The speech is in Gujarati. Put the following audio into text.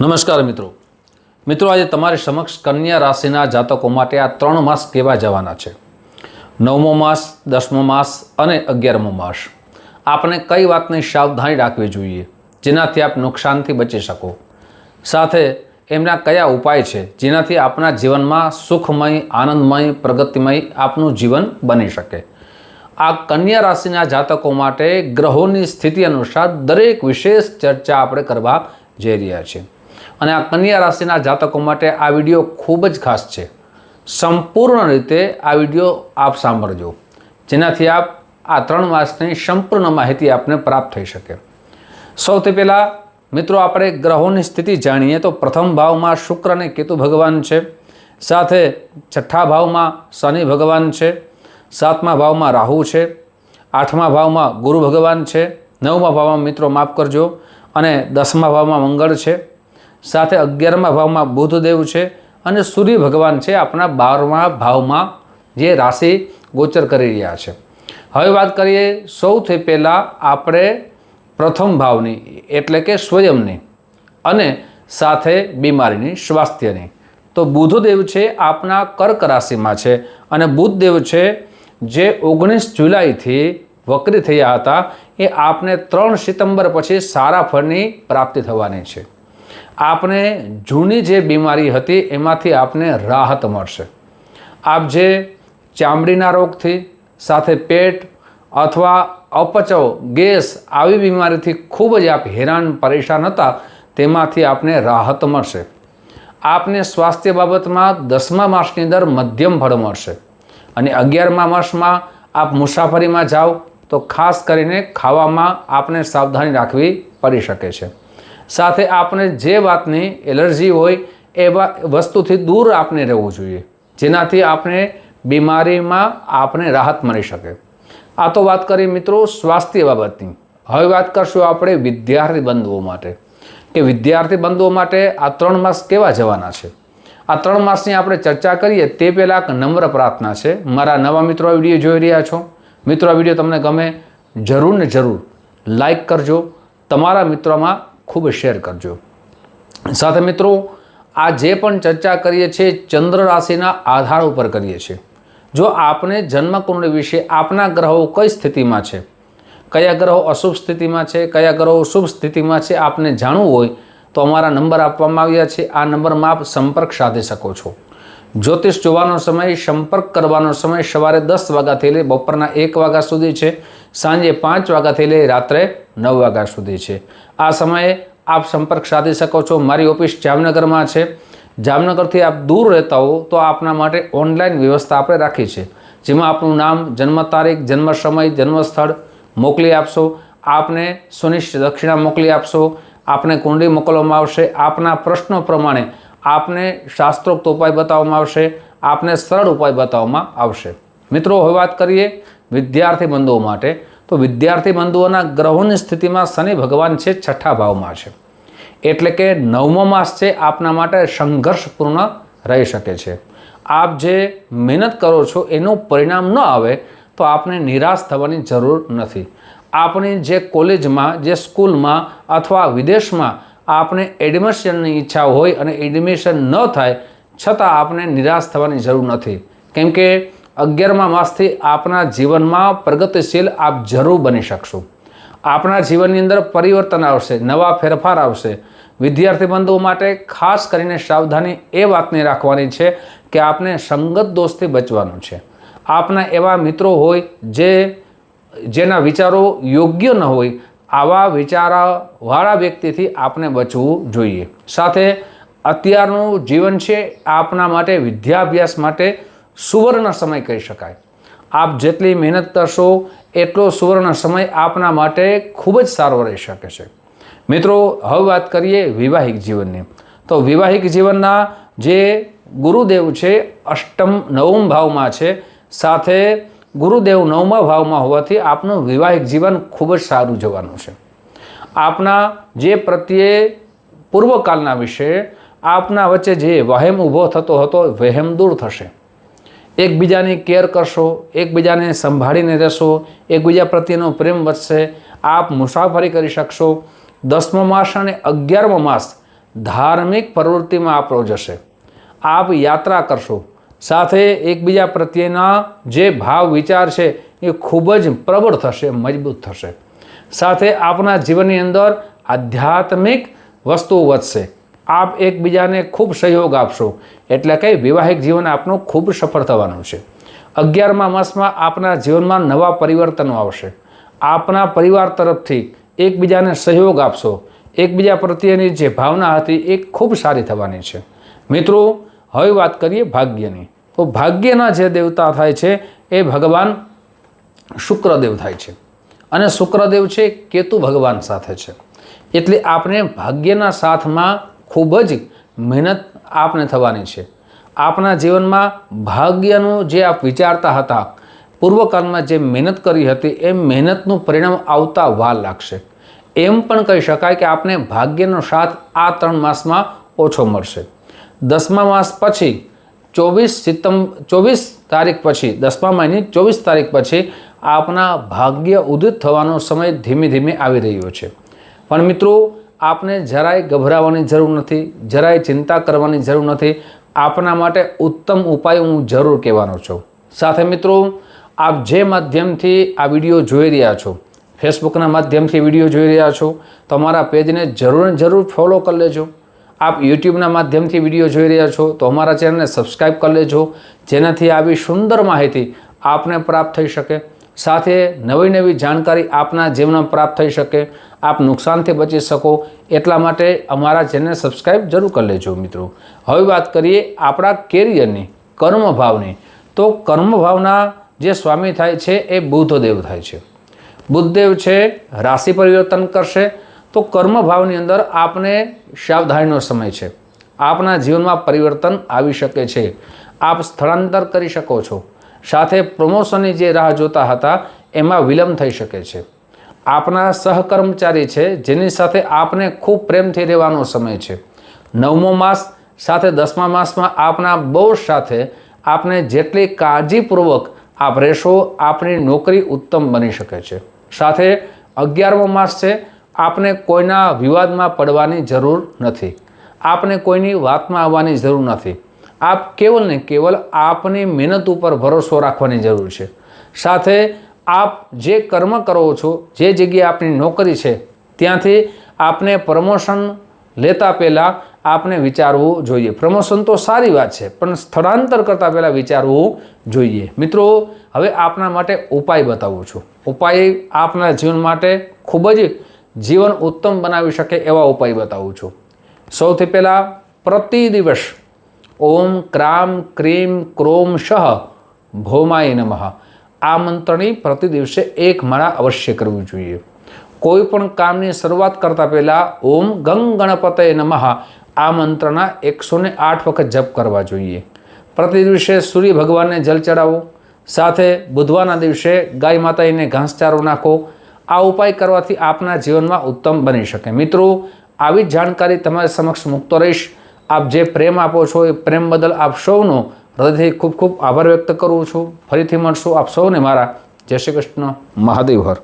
નમસ્કાર મિત્રો. મિત્રો, આજે તમારી સમક્ષ કન્યા રાશિના જાતકો માટે આ ત્રણ માસ કેવા જવાના છે? નવમો માસ, દસમો માસ અને અગિયારમો માસ. આપણે કઈ વાતની સાવધાની રાખવી જોઈએ, જેનાથી આપ નુકસાનથી બચી શકો? સાથે, એમના કયા ઉપાય છે, જેનાથી આપણા જીવનમાં સુખમય, આનંદમય, પ્રગતિમય આપનું જીવન બની શકે? આ કન્યા રાશિના જાતકો માટે ગ્રહોની સ્થિતિ અનુસાર દરેક વિશેષ ચર્ચા આપણે કરવા જઈ રહ્યા છીએ. અને આ કન્યા રાશિના જાતકો માટે આ વીડિયો ખૂબ જ ખાસ છે. સંપૂર્ણ રીતે આ વીડિયો આપ સાંભળજો, જેનાથી આપ આ ત્રણ માસની સંપૂર્ણ માહિતી આપને પ્રાપ્ત થઈ શકે. સૌથી પહેલાં, મિત્રો, આપણે ગ્રહોની સ્થિતિ જાણીએ તો પ્રથમ ભાવમાં શુક્ર અને કેતુ ભગવાન છે. સાથે છઠ્ઠા ભાવમાં શનિ ભગવાન છે. સાતમા ભાવમાં રાહુ છે. આઠમા ભાવમાં ગુરુ ભગવાન છે. નવમા ભાવમાં મિત્રો માફ કરજો અને દસમા ભાવમાં મંગળ છે. સાથે અગિયારમા ભાવમાં બુધદેવ છે અને સૂર્ય ભગવાન છે આપણા બારમા ભાવમાં જે રાશિ ગોચર કરી રહ્યા છે. હવે વાત કરીએ સૌથી પહેલાં આપણે પ્રથમ ભાવની, એટલે કે સ્વયંની અને સાથે બીમારીની, સ્વાસ્થ્યની. તો બુધદેવ છે આપના કર્ક રાશિમાં છે અને બુધદેવ છે જે ઓગણીસ જુલાઈથી વક્રી થયા હતા, એ આપને ત્રણ સપ્ટેમ્બર પછી સારા ફળની પ્રાપ્તિ થવાની છે. આપને જૂની જે બીમારી હતી, એમાંથી આપને રાહત મળશે. આપ જે ચામડીના રોગથી સાથે પેટ અથવા અપચવ ગેસ આવી બીમારીથી ખૂબ જ આપ હેરાન, પરેશાન હતા, તેમાંથી આપને રાહત મળશે. આપને સ્વાસ્થ્ય બાબતમાં દસમા માસની અંદર મધ્યમ ફળ મળશે. અને અગિયારમા માસમાં આપ મુસાફરીમાં જાઓ, તો ખાસ કરીને ખાવામાં આપને સાવધાની રાખવી પડી શકે છે. સાથે આપણે જે વાતની એલર્જી હોય એ વસ્તુથી દૂર આપણે રહેવું જોઈએ, જેનાથી આપણે બીમારીમાં આપણે રાહત મળી શકે. આ તો વાત કરી મિત્રો સ્વાસ્થ્ય બાબતની. હવે વાત કરશું આપણે વિદ્યાર્થી બંધુઓ માટે. કે વિદ્યાર્થી બંધુઓ માટે આ ત્રણ માસ કેવા જવાના છે? આ ત્રણ માસની આપણે ચર્ચા કરીએ તે પહેલાં એક નમ્ર પ્રાર્થના છે. મારા નવા મિત્રો વીડિયો જોઈ રહ્યા છો. મિત્રો, આ વીડિયો તમને ગમે, જરૂર ને જરૂર લાઈક કરજો. તમારા મિત્રોમાં ખૂબ શેર કરજો. સાથે મિત્રો, આ જે પણ ચર્ચા કરીએ છીએ, ચંદ્ર રાશિના આધાર ઉપર કરીએ છીએ. જો આપને જન્મકુંડ વિશે આપના ગ્રહો કઈ સ્થિતિમાં છે, કયા ગ્રહો અશુભ સ્થિતિમાં છે, કયા ગ્રહો શુભ સ્થિતિમાં છે, આપને જાણવું હોય, તો અમારા નંબર આપવામાં આવ્યા છે. આ નંબરમાં આપ સંપર્ક સાધી શકો છો. જ્યોતિષ જોવાનો સમય, સંપર્ક કરવાનો સમય સવારે દસ વાગ્યાથી લઈ બપોરના એક વાગ્યા સુધી છે. સાંજે પાંચ વાગ્યાથી લઈ રાત્રે નવ વાગ્યા સુધી છે. આ સમયે આપ સંપર્ક સાધી શકો છો. મારી ઓફિસ જામનગરમાં છે. જામનગરથી આપ દૂર રહેતા હો તો આપના માટે ઓનલાઈન વ્યવસ્થા આપણે રાખી છે. જેમાં આપનું નામ, જન્મ તારીખ, જન્મ સમય, જન્મ સ્થળ મોકલી આપશો. આપને સુનિશ્ચિત દક્ષિણા મોકલી આપશો. આપને કુંડી મોકલવામાં આવશે. આપના પ્રશ્નો પ્રમાણે આપને શાસ્ત્રોક્ત ઉપાય બતાવવામાં આવશે. આપને સરળ ઉપાય બતાવવામાં આવશે. મિત્રો, હવે વાત કરીએ વિદ્યાર્થી બંધુઓ માટે. તો વિદ્યાર્થી બંધુઓના ગ્રહોની સ્થિતિમાં શનિ ભગવાન છે છઠ્ઠા ભાવમાં છે. એટલે કે નવમો માસ છે આપના માટે સંઘર્ષપૂર્ણ રહી શકે છે. આપ જે મહેનત કરો છો એનું પરિણામ ન આવે તો આપને નિરાશ થવાની જરૂર નથી. આપણી જે કોલેજમાં, જે સ્કૂલમાં અથવા વિદેશમાં આપને એડમિશનની ઈચ્છા હોય અને એડમિશન ન થાય, છતાં આપને નિરાશ થવાની જરૂર નથી. કેમ કે અગિયારમા માસથી આપના જીવનમાં પ્રગતિશીલ આપ જરૂર બની શકશો. આપણા જીવનની અંદર પરિવર્તન આવશે, નવા ફેરફાર આવશે. વિદ્યાર્થી બંધુઓ માટે ખાસ કરીને સાવધાની એ વાતની રાખવાની છે કે આપને સંગત દોષથી બચવાનું છે. આપના એવા મિત્રો હોય જે, જેના વિચારો યોગ્ય ન હોય, આવા વિચારવાળા વ્યક્તિથી આપને બચવું જોઈએ. સાથે અત્યારનું જીવન છે આપના માટે વિદ્યાભ્યાસ માટે સુવર્ણ સમય કહી શકાય. આપ જેટલી મહેનત કરશો, એટલો સુવર્ણ સમય આપના માટે ખૂબ જ સારો રહી શકે છે. મિત્રો, હવે વાત કરીએ વિવાહિક જીવનની. તો વિવાહિક જીવનના જે ગુરુદેવ છે, અષ્ટમ નવમ ભાવમાં છે, સાથે ગુરુદેવ નવમા ભાવમાં હોવાથી આપનું વિવાહિક જીવન ખૂબ જ સારું જવાનું છે. આપના જે પ્રત્યે પૂર્વકાળના વિશે, આપના વચ્ચે જે વહેમ ઊભો થતો હતો, વહેમ દૂર થશે. એકબીજાની કેર કરશો, એકબીજાને સંભાળીને રહેશો, એકબીજા પ્રત્યેનો પ્રેમ વધશે, આપ મુસાફરી કરી શકશો. દસમો માસ અને અગિયારમો માસ ધાર્મિક પ્રવૃત્તિમાં આપણો જશે. આપ યાત્રા કરશો. સાથે એકબીજા પ્રત્યેના જે ભાવ વિચાર છે એ ખૂબ જ પ્રબળ થશે, મજબૂત થશે. સાથે આપના જીવનની અંદર આધ્યાત્મિક વસ્તુઓ વધશે. આપ એકબીજાને ખૂબ સહયોગ આપશો. એટલે કે વૈવાહિક જીવન આપનું ખૂબ સફળ થવાનું છે. અગિયારમા માસમાં આપના જીવનમાં નવા પરિવર્તનો આવશે. આપના પરિવાર તરફથી એકબીજાને સહયોગ આપશો. એકબીજા પ્રત્યેની જે ભાવના હતી એ ખૂબ સારી થવાની છે. મિત્રો, હવે વાત કરીએ ભાગ્યની. તો ભાગ્યના જે દેવતા થાય છે, એ ભગવાન શુક્રદેવ થાય છે. અને શુક્રદેવ છે, કેતુ ભગવાન સાથે છે. એટલે આપણે ભાગ્યના સાથમાં ખૂબ જ મહેનત આપને થવાની છે. આપના જીવનમાં ભાગ્યનું જે આપ વિચારતા હતા પૂર્વકાળમાં જે મહેનત કરી હતી, એ મહેનતનું પરિણામ આવતા વાર લાગશે. એમ પણ કહી શકાય કે આપને ભાગ્યનો સાથ આ ત્રણ માસમાં ઓછો મળશે. દસમા માસ પછી, ચોવીસ સિત્તમ, ચોવીસ તારીખ પછી, દસમા મહિની ચોવીસ તારીખ પછી આપના ભાગ્ય ઉદિત થવાનો સમય ધીમે ધીમે આવી રહ્યો છે. પણ મિત્રો આપને જરાય ગભરાવાની જરૂર નથી, જરાય ચિંતા કરવાની જરૂર નથી. આપના માટે ઉત્તમ ઉપાય હું જરૂર કહેવાનો છું. સાથે મિત્રો, આપ જે માધ્યમથી આ વીડિયો જોઈ રહ્યા છો, ફેસબુકના માધ્યમથી વીડિયો જોઈ રહ્યા છો તો અમારા પેજને જરૂર જરૂર ફોલો કરી લેજો. આપ યુટ્યુબના માધ્યમથી વીડિયો જોઈ રહ્યા છો, તો અમારા ચેનલને સબસ્ક્રાઈબ કરી લેજો, જેનાથી આવી સુંદર માહિતી આપને પ્રાપ્ત થઈ શકે. સાથે નવી નવી જાણકારી આપના જીવનમાં પ્રાપ્ત થઈ શકે. આપ નુકસાનથી બચી શકો. એટલા માટે અમારા ચેનલ સબસ્ક્રાઈબ જરૂર કરી લેજો મિત્રો. હવે વાત કરીએ આપણા કેરિયરની, કર્મભાવની. તો કર્મભાવના જે સ્વામી થાય છે એ બુદ્ધદેવ થાય છે. બુદ્ધદેવ છે, રાશિ પરિવર્તન કરશે. તો કર્મભાવની અંદર આપને સાવધાનીનો સમય છે. આપના જીવનમાં પરિવર્તન આવી શકે છે. આપ સ્થળાંતર કરી શકો છો. સાથે પ્રમોશનની જે રાહ જોતા હતા, એમાં વિલંબ થઈ શકે છે. આપના સહકર્મચારી છે, જેની સાથે આપને ખૂબ પ્રેમથી રહેવાનો સમય છે. નવમો માસ સાથે દસમા માસમાં આપના બોસ સાથે આપને જેટલી કાળજીપૂર્વક આપ રહેશો, આપની નોકરી ઉત્તમ બની શકે છે. સાથે અગિયારમો માસ છે, આપને કોઈના વિવાદમાં પડવાની જરૂર નથી. આપને કોઈની વાતમાં આવવાની જરૂર નથી. આપ કેવલ ને કેવલ આપની મહેનત ઉપર ભરોસો રાખવાની જરૂર છે. સાથે આપ જે કર્મ કરો છો, જે જગ્યાએ આપની નોકરી છે, ત્યાંથી આપને પ્રમોશન લેતા પહેલાં આપને વિચારવું જોઈએ. પ્રમોશન તો સારી વાત છે, પણ સ્થળાંતર કરતાં પહેલાં વિચારવું જોઈએ. મિત્રો, હવે આપના માટે ઉપાય બતાવું છું. ઉપાય આપના જીવન માટે ખૂબ જ જીવન ઉત્તમ બનાવી શકે એવા ઉપાય બતાવું છું. સૌથી પહેલાં પ્રતિ દિવસ ઓમ ક્રામ ક્રીમ ક્રોમ શહ ભૌમાય નમઃ. આ મંત્રની પ્રતિ દિવસે એક માળા અવશ્ય કરવું જોઈએ. કોઈ પણ કામની શરૂઆત કરતાં પહેલાં ઓમ ગંગ ગણપતય નમઃ. આ મંત્રના એકસો ને આઠ વખત જપ કરવા જોઈએ. પ્રતિ દિવસે સૂર્ય ભગવાનને જલ ચડાવો. સાથે બુધવારના દિવસે ગાય માતાજીને ઘાસચારો નાખો. આ ઉપાય કરવાથી આપના જીવનમાં ઉત્તમ બની શકે. મિત્રો, આવી જ જાણકારી તમારી સમક્ષ મૂકતો રહીશ. આપ જે પ્રેમ આપો છો, એ પ્રેમ બદલ આપ સૌનો હૃદયથી ખૂબ ખૂબ આભાર વ્યક્ત કરું છું. ફરીથી મળશું આપ સૌને મારા જય શ્રી કૃષ્ણ. મહાદેવ હર.